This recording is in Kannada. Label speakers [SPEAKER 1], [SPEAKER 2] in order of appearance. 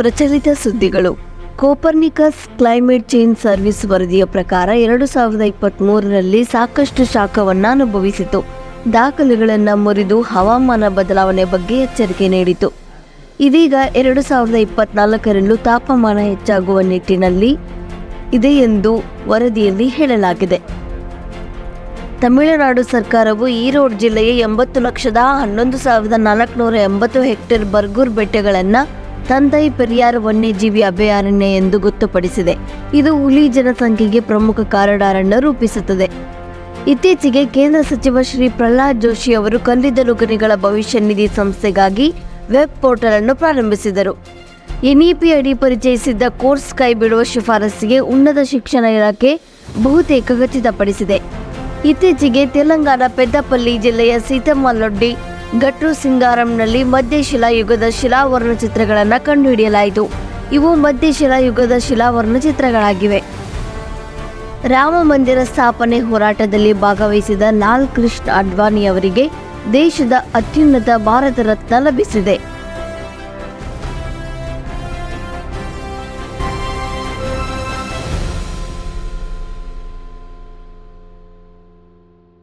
[SPEAKER 1] ಪ್ರಚಲಿತ ಸುದ್ದಿಗಳು. ಕೋಪರ್ನಿಕಸ್ ಕ್ಲೈಮೇಟ್ ಚೇಂಜ್ ಸರ್ವಿಸ್ ವರದಿಯ ಪ್ರಕಾರ ಎರಡು ಸಾವಿರದ ಇಪ್ಪತ್ತ್ ಮೂರರಲ್ಲಿ ಸಾಕಷ್ಟು ಶಾಖವನ್ನು ಅನುಭವಿಸಿತು. ದಾಖಲೆಗಳನ್ನು ಮುರಿದು ಹವಾಮಾನ ಬದಲಾವಣೆ ಬಗ್ಗೆ ಎಚ್ಚರಿಕೆ ನೀಡಿತು. ಇದೀಗ ಎರಡು ಸಾವಿರದ ಇಪ್ಪತ್ನಾಲ್ಕರಲ್ಲೂ ತಾಪಮಾನ ಹೆಚ್ಚಾಗುವ ನಿಟ್ಟಿನಲ್ಲಿ ಇದೆ ಎಂದು ವರದಿಯಲ್ಲಿ ಹೇಳಲಾಗಿದೆ. ತಮಿಳುನಾಡು ಸರ್ಕಾರವು ಈರೋಡ್ ಜಿಲ್ಲೆಯ ಎಂಬತ್ತು ಲಕ್ಷದ ಹನ್ನೊಂದು ಸಾವಿರದ ನಾಲ್ಕುನೂರ ಎಂಬತ್ತು ಹೆಕ್ಟೇರ್ ಬರ್ಗೂರ್ ಬೆಟ್ಟಗಳನ್ನು ತಂದೈ ಪೆರಿಯಾರ್ ವನ್ಯಜೀವಿ ಅಭಯಾರಣ್ಯ ಎಂದು ಗೊತ್ತುಪಡಿಸಿದೆ. ಇದು ಹುಲಿ ಜನಸಂಖ್ಯೆಗೆ ಪ್ರಮುಖ ಕಾರಣಾರಣ್ಯ ರೂಪಿಸುತ್ತದೆ. ಇತ್ತೀಚೆಗೆ ಕೇಂದ್ರ ಸಚಿವ ಶ್ರೀ ಪ್ರಹ್ಲಾದ್ ಜೋಶಿ ಅವರು ಕಲ್ಲಿದ್ದಲು ಗಣಿಗಳ ಭವಿಷ್ಯ ನಿಧಿ ಸಂಸ್ಥೆಗಾಗಿ ವೆಬ್ ಪೋರ್ಟಲ್ ಅನ್ನು ಪ್ರಾರಂಭಿಸಿದರು. ಎನ್ಇಪಿ ಅಡಿ ಪರಿಚಯಿಸಿದ್ದ ಕೋರ್ಸ್ ಕೈಬಿಡುವ ಶಿಫಾರಸ್ಸಿಗೆ ಉನ್ನತ ಶಿಕ್ಷಣ ಇಲಾಖೆ ಬಹುತೇಕ ಖಚಿತಪಡಿಸಿದೆ. ಇತ್ತೀಚೆಗೆ ತೆಲಂಗಾಣ, ಪೆದ್ದಪಲ್ಲಿ ಜಿಲ್ಲೆಯ ಸೀತಮ್ಮಲೊಡ್ಡಿ ಗಟ್ರು ಸಿಂಗಾರಂನಲ್ಲಿ ಮಧ್ಯಶಿಲಾ ಯುಗದ ಶಿಲಾವರ್ಣ ಚಿತ್ರಗಳನ್ನು ಕಂಡುಹಿಡಿಯಲಾಯಿತು. ಇವು ಮಧ್ಯಶಿಲಾ ಯುಗದ ಶಿಲಾವರ್ಣ ಚಿತ್ರಗಳಾಗಿವೆ. ರಾಮ ಮಂದಿರ ಸ್ಥಾಪನೆ ಹೋರಾಟದಲ್ಲಿ ಭಾಗವಹಿಸಿದ ಲಾಲ್ ಕೃಷ್ಣ ಅಡ್ವಾಣಿ ಅವರಿಗೆ ದೇಶದ ಅತ್ಯುನ್ನತ ಭಾರತ ರತ್ನ ಲಭಿಸಿದೆ.